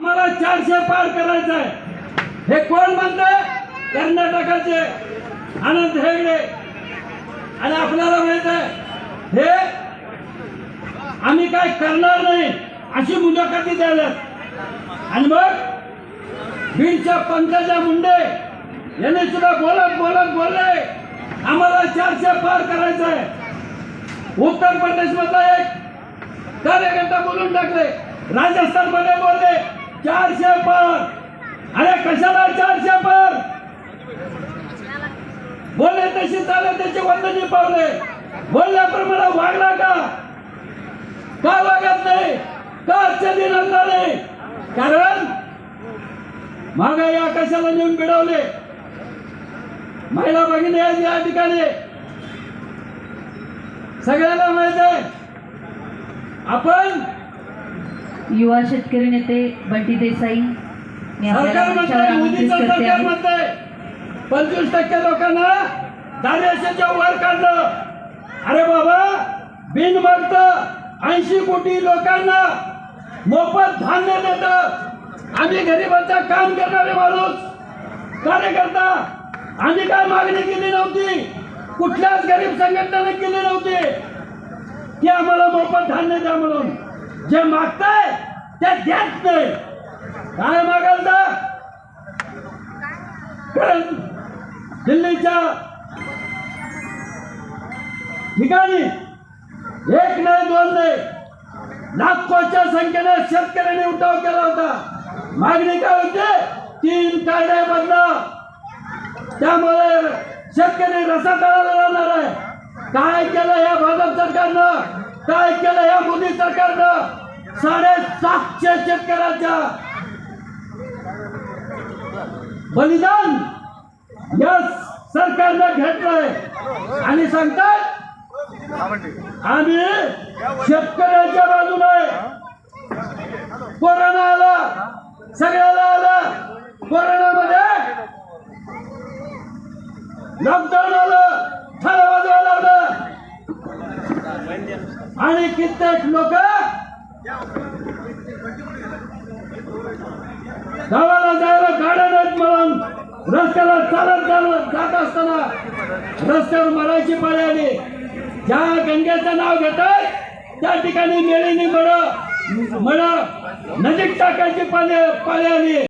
मला चारशे पार करायचं आहे. हे कोण म्हणतंय कर्नाटकाचे आनंद हेगडे. आणि आपल्याला माहीत आहे हे आम्ही काय करणार नाही अशी मुलाखती द्यायला. आणि मग बीडच्या पंकजा मुंडे यांनी सुद्धा बोलत बोलत बोलले आम्हाला चारशे पार करायचं आहे. उत्तर प्रदेश मधला एक कार्यकर्ता बोलून टाकले. राजस्थानमध्ये बोलले चारशे पर अरे कशाला चारशे पर बोलले तशी चालले त्याची वंदनी पावले. बोलल्याप्रमाणे वागला का? का वागत नाही? का आजच्या दिनात नाही कारण महागाई कशाला नेऊन भिडवले? महिला भगिनी आहेत या ठिकाणी. सगळ्यांना माहीत आहे. आपण युवा शेतकरी नेते बंटी देसाई मी पंचवीस टक्के लोकांना दारिद्र्याच्या वर काढलं. अरे बाबा बिन मागत ऐंशी कोटी लोकांना मोफत धान्य देत. आम्ही गरिबांचं काम करणारे माणूस कार्यकर्ता. आम्ही काय मागणी केली नव्हती? कुठल्याच गरीब संघटनेने केली नव्हती? की आम्हाला मोफत धान्य द्या म्हणून. जे मागताय ते द्याच नाही काय मागाल तर? कारण दिल्लीच्या ठिकाणी एक नाही दोन नाही लाखोच्या संख्येने शेतकऱ्यांनी उठाव केला होता. मागणी काय होते? तीन कायदे बदला त्यामुळे शेतकरी रसा तळाला जाणार आहे. काय केलं या भाजप सरकारनं? काय केलं या मोदी सरकारनं? साडेसातशे शेतकऱ्यांच्या बलिदान या सरकारनं घेतलंय. आणि सांगतात आम्ही शेतकऱ्याच्या बाजूने आहे. कोरोना आला सगळ्याला आला. कोरोनामध्ये लॉकडाऊन आलं. आणि कित्येक लोक गावाला जायला गाड्या नाहीत म्हणून रस्त्याला चालत चालत जात असताना रस्त्यावर मरायची पाळी आली. ज्या गंगेचं नाव घेतात त्या ठिकाणी मेळीने मळ मळ नजीक टाकायची पाळी पाळी आली.